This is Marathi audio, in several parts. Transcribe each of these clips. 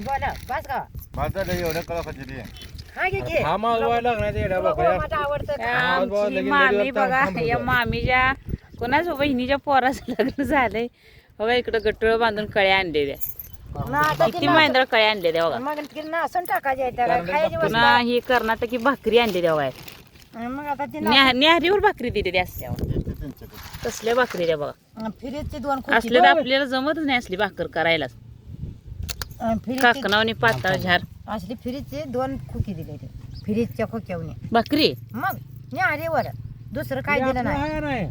बोला बस का माझा एवढं कळा खाते हा घे घे. हा माल व्हायला लागणार ते येड्या तुला बकऱ्या. माझं आवडतं त्या का? आवाज बावा आमची लगेच मामी बघा या जा. मामीच्या कोणाच बहिणीच्या पोराचं लग्न झालंय. बघा इकडं गट्टळ बांधून कळ्या आणलेल्या ना आता ती किती मांदळ कळ्या आणलेल्या बघा. मग नासून टाकायची आहे त्याला पुन्हा ही कर्नाटकी भाकरी आणलेल्या बघा आहे. मग आता ती ना- न्या- न्याहारीवर भाकरी दिलेली असल्यावर तसल्या भाकरी द्या बघा. फिरीची दोन खोकी असल्या तर आपल्याला जमतच नाही असली भाकर करायला अं, फिरीची काकणावनी पातळ झार. असली फिरीची दोन खोकी दिले ते फिरीजच्या खोक्यावनी. भाकरी मग न्याहारीवर. दुसरं काय दिलं नाही.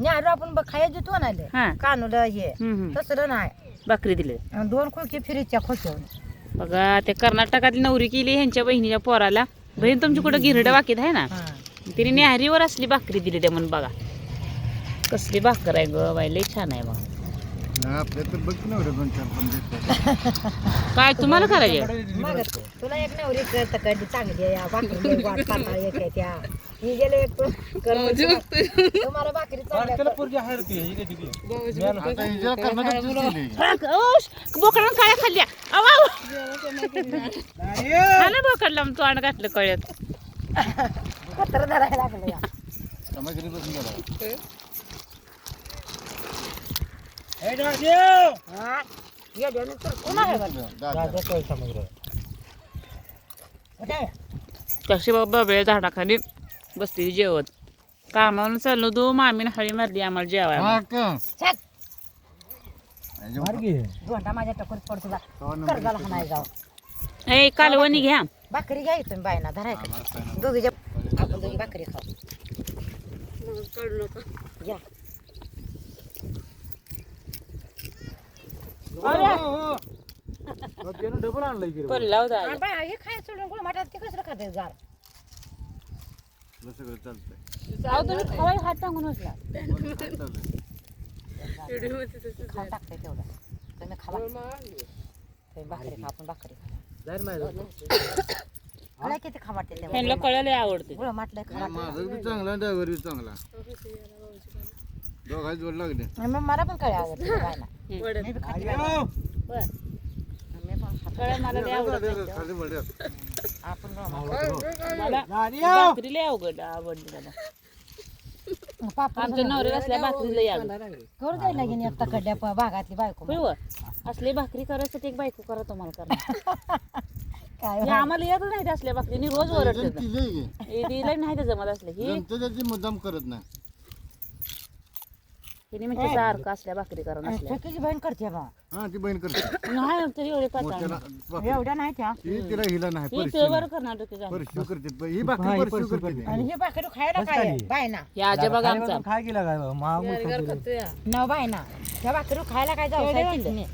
न्याहारी आपण बघ खायला देतो ना ले. हा. कानूला हे. हम्म, हम्म. तसलं नाही. भाकरी दिली. दोन खोकी फिरीजच्या खोक्यावनी. बघा ते कर्नाटकातली नवरी केली ह्यांच्या बहिणीच्या पोराला. बहीण तुमची कुठं गिरड वाकीत आहे ना? हा. तिने न्याहारीवर असली भाकरी दिली त्या म्हणून बघा. कसली भाकर आहे ग बाई लई छान आहे बघा. आपल्या तर बघ ना एवढं दोन चार पण देतात. काय तुम्हाला करायचे मग तुला एक नवरी चांगली आहे या भाकरी लय वाट पाताळ एक आहे त्या. ही गेले एक तू कर म्हणजे तुम्हाला भाकरी चांगल्या त्याला पोरगी आहे रे ती, ही काय. आता हिच्या कर्नाटकचीच. बोकडानं खाल्ल्या. अवा खाला बोकडला तू आण घातलं कळत पत्र धरायला लागलं या. समाजरी बसून गेला. हा तर कोण आहे? कशी बाबा बेळ झाडाखाली बसली जेवत कामावरून चाललो तो मामीने हळी मारली आम्हाला जेवायला हा. दोंडा माझ्या टकोर पड तुला तो नंबर कर्जाला हाणाय जाऊ ए कालवणी घ्या भाकरी घ्या इथून बायना धरायचं. दोघीच्या आपण दोघी भाकरी खाऊ घ्या त्यानं डबल आणलंय की रे. पडला होता आणि बाय हे खाय सोडून गुळ माठात ते कसं खाते गार तुला सगळं चालतंय. अहो, तुम्ही खवाय हात बसला टाकते तेवढं. तुम्ही खावा. तुम्ही भाकरी खा आपण भाकरी खा. मला किती खा वाटते ह्यांना तेव्हा कळायला आवडते गुळ माटलंय खा नाही, माझं बी चांगला ड्रायव्हर बी चांगला. दोघांची जोड लागले. मग मला पण कळे आवडते बायना. मी बी खाते बायना. आयो! मी पण खाते. कळ्या मला लय आवडत नाही. खाली बड्यात. आपण गुळ माठ- मला दाद्या! भाकरी लय अवघड आवडली मला. पापड आमच्या नवऱ्याला असल्या भाकरी लय आवडत करू द्यायला लागेल एक तकडल्या प- भागातली बायको होय व. असली भाकरी करायसाठी एक बायको करा तुम्हाला करा. काय हे आम्हाला येतच नाही असल्या भाकरी रोज ओरडते नाही ते जमत असले. ही त्याची मुद्दाम करत नाही. म्हणजे सारखं असल्या भाकरी बहीण करते बा. हा ती बहीण करते. नाही तरी एवढे पातळ मोठ्याला नाही. बाकी. एवढ्या नाही त्या. ती तिला हिला नाही ही परशी पेवर नाही. कर्नाटकी झाली परशी करते. प- ही हा, बाकी ही परशी परशी करते. ती. आणि ही भाकरी खायला काय? आहे? खाली. बायना हे आजोबा खाली आमचा. बसून काय केलं काय महामूल खाते. न बायना त्या भाकरी खायला काय जाऊ केवढे चटणी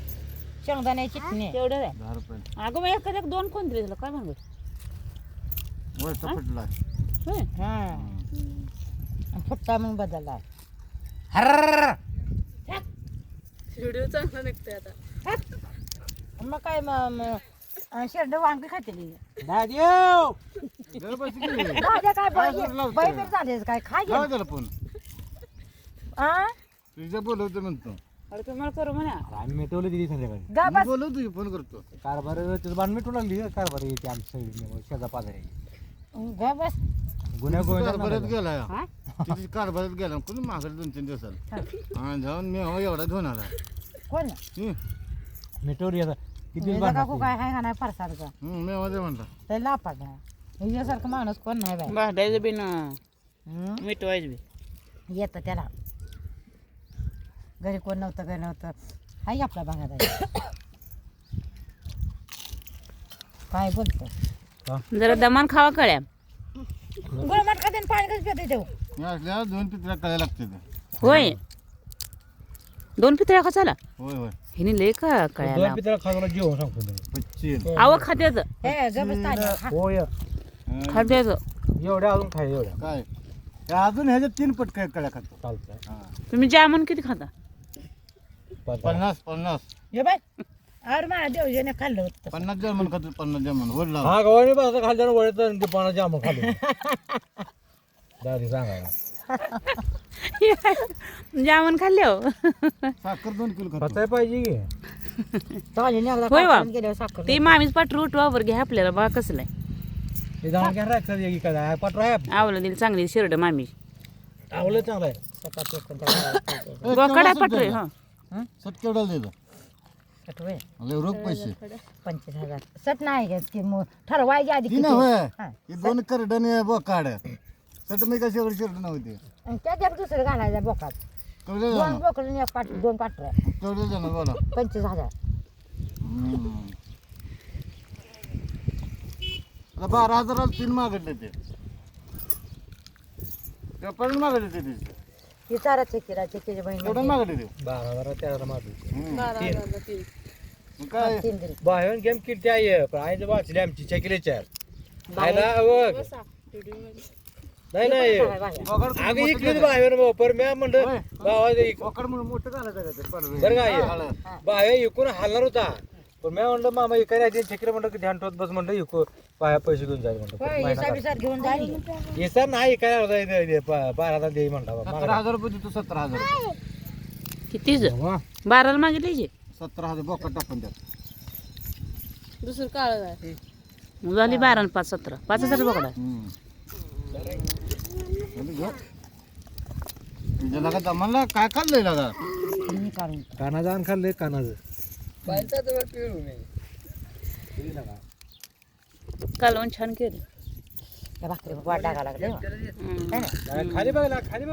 शेंगदाण्याची चटणी. तेवढं आहे? दहा रुपये. अगं मग एखाद्या दोन कोण तरी झालं काय म्हणू वरचा फुटला होय हा. आणि फुटता मग बदलला. हर्रर्र! मग काय शेरड वांगी खातेली. दाद्या! जरा पैसे किती? दादा काय लावा त्याला फोन. आ? तुझ्या बोलवतो म्हणतो. अरे तुम्हाला करू म्हणा. आम्ही मिटवलं तिथे संध्याकाळी. गा मी बस. बोलवतो की फोन करतो. कारभार त्याचं बाण मिटू लागली कारभार येते आमच्या सगळी शेजा पाजारी गा बस. गुन्हा गोविंदा गेला हा? तिथे कारभारात गेला कोणी मागं दोन तीन दिवसात हा. जाऊन मी हो एवढा घेऊन आला. कोण? हं, आता किती हे काकू? काय हाय का नाही हं, मी आवाज म्हणला. ते लापाट हिच्यासारखं माणूस कोण नाही बाय भांडायचं बी ना. हं? मिटवायचं बी. येतं त्याला. घरी कोण नव्हतं घरी नव्हतं. हाय आपल्या भागात आहे. काय बोलतो जरा दमान खावा कळ्या. गुळमाट खाते आणि पाणी कसं पिते देऊ मी असल्या दोन पित्र्या कळ्या लागते ते. होय. दोन पितळ्या का चला होय होय. हिने लय का कळ्याला दोन पितळा सांगतो मी. आव खात्याचं हे जबरदस्त आलं. खा. होय. हं, खात्याचं एवढ्या अजून खाय एवढ्या. काय? हे अजून ह्याच्या तीन पट काय कळ्या खातो. चालतंय. हा. तुम्ही जामून किती खाता? पन्नास. पन्नास पन्नास. हे बाय अरे देवजीने खाल्लं होतं. पन्नास जर्मन खातो पन्नास जर्मन वर लाव. हा गव्हाणी खाल्ल्यानं वळत खाल्लं. दादी जामून खाल्ले हो. साखर दोन किलो पचाय पाहिजे की? चालेल एकदा होय गेल्यावर साखर ते मामीच पाठरू उठवावर घ्या आपल्याला बा कसलं आहे हे जाऊन घ्या राखतात एक काय पाठवा आहे आवलं दिली चांगली शिरड मामी. आवलं चांगलं आहे. सकाळची एक कोणत्या बोकडा पाठरू हा. सट केवढ्याला देतं. सट होय लय रोख पैसे. पंचवीस हजार. सट नाही घेत की मग. ठरवायच्या आधी ती किती? होय. हा. ही दोन करडण बोकाड. सट मी कशी एवढी शिरड नव्हती आणि एक दुसरं घालायचं बोकात. दोन जाणं बोकडून एक पाट दोन पाटर. केवढे जाणं बोला. पंचवीस हजार. हम्म. आता बारा हजाराला तीन मागितले ते. ते पण मागितले ते तिथे ही चारा चेकीरा चेकीची बहीण केवढं मागितले ते. बारा बारा तेरा मारली हम्म. मग काय? तीन दिली. बाहेर गेम किती आहे पण वाचली आमची आयला बघ नाही नाही बोकड अगं इकडे बाहेर भाऊ पर मी म्हणलं होय. भावा इक- म्हणून मोठं घालायचं का ते? बरं हे? बाहेर इकून हलणार होता पण मी म्हणलं मामा इकडे आधी चक्र म्हणलं की ध्यान ठेवत बस म्हणलं इकू बाहेर पैसे घेऊन जाईल म्हणलं होय, महिना हिसाब काढ. बिसाब घेऊन जाईल हे सर नाही काय पा- बारा हजार दे म्हणला बा. सतरा हजार रुपये देतो सतरा हजार रुपये. कितीच वा. बाराला मागितले जे सतरा हजार बोकड टाकून द्या दुसरं काळ झाली बारा आणि पाच सतरा पाच हजार बोकडा हम्म. तुझ्या काय खाल्लंय दादा मी कानाचं आण खाल्लंय कानाचं कालवण छान केलं भाकरी वाट टाका लागले हम्म. खाली खाली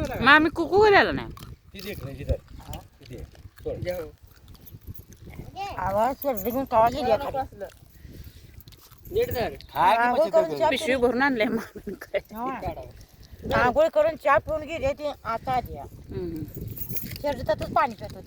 कुकू नाही ती देख तिथे सोड. आवाज सर्दी घेऊन कवा गेली आहे खाली. करून पिशवी भरून आणले मग काय आंघोळ करून चहा पिऊन गेली ती आता आली हम्म. शर्यतातच पाणी पित होती